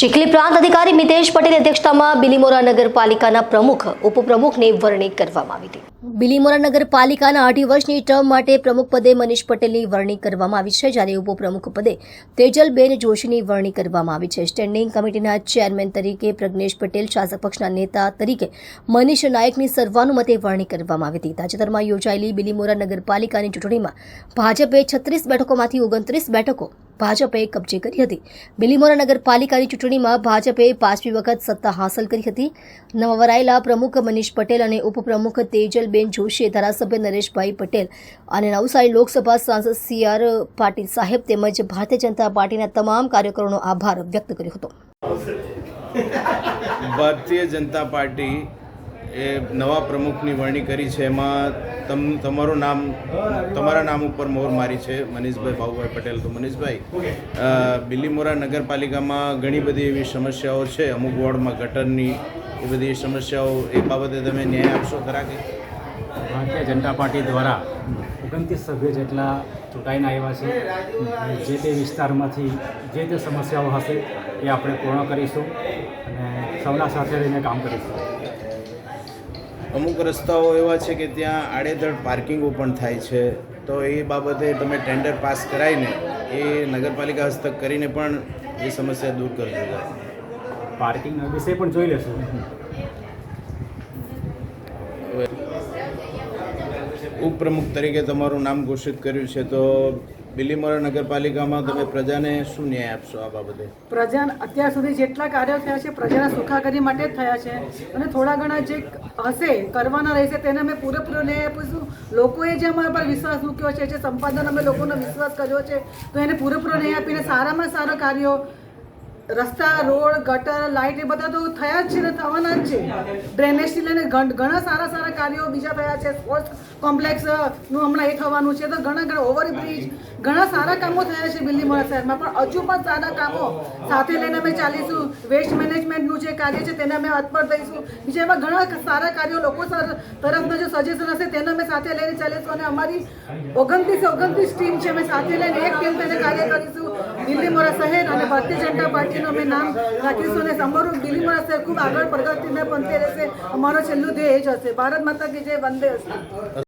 ચીખલી પ્રાંત અધિકારી મિતેશ પટેલની અધ્યક્ષતામાં બિલીમોરા નગરપાલિકાના પ્રમુખ, ઉપપ્રમુખની વરણી કરવામાં આવી હતી. બિલીમોરા નગરપાલિકાના અઢી વર્ષની ટર્મ માટે પ્રમુખ પદે મનીષ પટેલની વરણી કરવામાં આવી છે, જ્યારે ઉપપ્રમુખ પદે તેજલબેન જોશીની વરણી કરવામાં આવી છે. સ્ટેન્ડિંગ કમિટીના ચેરમેન તરીકે પ્રજ્ઞેશ પટેલ, શાસક પક્ષના નેતા તરીકે મનીષ નાયકની સર્વાનુમતે વરણી કરવામાં આવી હતી. તાજેતરમાં યોજાયેલી બિલીમોરા નગરપાલિકાની ચૂંટણીમાં ભાજપે છત્રીસ બેઠકોમાંથી ઓગણત્રીસ બેઠકો ભાજપે કબજે કરી હતી. બિલીમોરા નગરપાલિકાની ચૂંટણીમાં ભાજપે પાંચમી વખત સત્તા હાંસલ કરી હતી. નવા વરાયેલા પ્રમુખ મનીષ પટેલ અને ઉપપ્રમુખ તેજલબેન જોશીએ ધારાસભ્ય નરેશભાઈ પટેલ અને નવસારી લોકસભા સાંસદ સી આર પાટીલ સાહેબ તેમજ ભારતીય જનતા પાર્ટીના તમામ કાર્યકરોનો આભાર વ્યક્ત કર્યો હતો. ભારતીય જનતા પાર્ટી એ નવા પ્રમુખની વરણી કરી છે. એમાં તમ, તમારું નામ, તમારા નામ ઉપર મોર મારી છે મનીષભાઈ ભાઉભાઈ પટેલ. તો મનીષભાઈ બિલીમોરા નગરપાલિકામાં ઘણી બધી એવી સમસ્યાઓ છે. અમુક વોર્ડમાં ગટરની એ બધી સમસ્યાઓ, એ બાબતે તમે ન્યાય આપશો ખરા કે? ભારતીય જનતા પાર્ટી દ્વારા ઓગણત્રીસ સભ્યો જેટલા ચૂંટાઈને આવ્યા છે. જે તે વિસ્તારમાંથી જે તે સમસ્યાઓ હશે એ આપણે પૂર્ણ કરીશું અને સૌના સાથે રહીને કામ કરીશું. અમુક રસ્તાઓ એવા છે કે ત્યાં આડેધડ પાર્કિંગો પણ થાય છે. તો એ બાબતે તમે ટેન્ડર પાસ કરાવીને એ નગરપાલિકા હસ્તક કરીને પણ એ સમસ્યા દૂર કરજો પાર્કિંગના વિશે પણ જોઈ લેશું. ઉપપ્રમુખ તરીકે તમારું નામ ઘોષિત કર્યું છે, તો બિલીમોરા નગરપાલિકામાં તમે પ્રજાને શું ન્યાય આપશો આ બાબતે? પ્રજા અત્યાર સુધી જેટલા કાર્યો થયા છે, પ્રજાના સુખાકારી માટે જ થયા છે. અને થોડા ઘણા જે હશે, કરવાના રહેશે, તેને અમે પૂરેપૂરો ન્યાય આપીશું. લોકોએ જે અમારા પર વિશ્વાસ મૂક્યો છે, જે સંપાદન અમે લોકોનો વિશ્વાસ કર્યો છે, તો એને પૂરેપૂરો ન્યાય આપીને સારામાં સારા કાર્યો રસ્તા, રોડ, ગટર, લાઇટ એ બધા તો થયા જ છે ને, થવાના જ છે. ડ્રેનેજથી લઈને ઘણા સારા સારા કાર્યો બીજા થયા છે. સ્પોર્ટ્સ કોમ્પ્લેક્સનું હમણાં એ થવાનું છે. તો ઘણા ઘણા ઓવરબ્રિજ ઘણા સારા કામો થયા છે બિલ્લીમોરા શહેરમાં. પણ હજુ પણ સારા કામો સાથે લઈને અમે ચાલીશું. વેસ્ટ મેનેજમેન્ટનું જે કાર્ય છે તેને અમે હાથ પર દઈશું બીજા એવા ઘણા સારા કાર્યો લોકો તરફના જો સજેશન હશે તેને અમે સાથે લઈને ચાલીશું અને અમારી ઓગણત્રીસ ઓગણત્રીસ ટીમ છે, અમે સાથે લઈને એક ટીમ તેને કાર્ય કરીશું. બિલ્લીમોરા શહેર અને ભારતીય જનતા પાર્ટીનું અમે નામ રાખીશું અને અમારું બિલ્લીમોરા હશે. ખૂબ આગળ પ્રગતિને પંથે રહેશે અમારો છેલ્લું ધ્યેય જ હશે. ભારત માતા કે જે વંદે હશે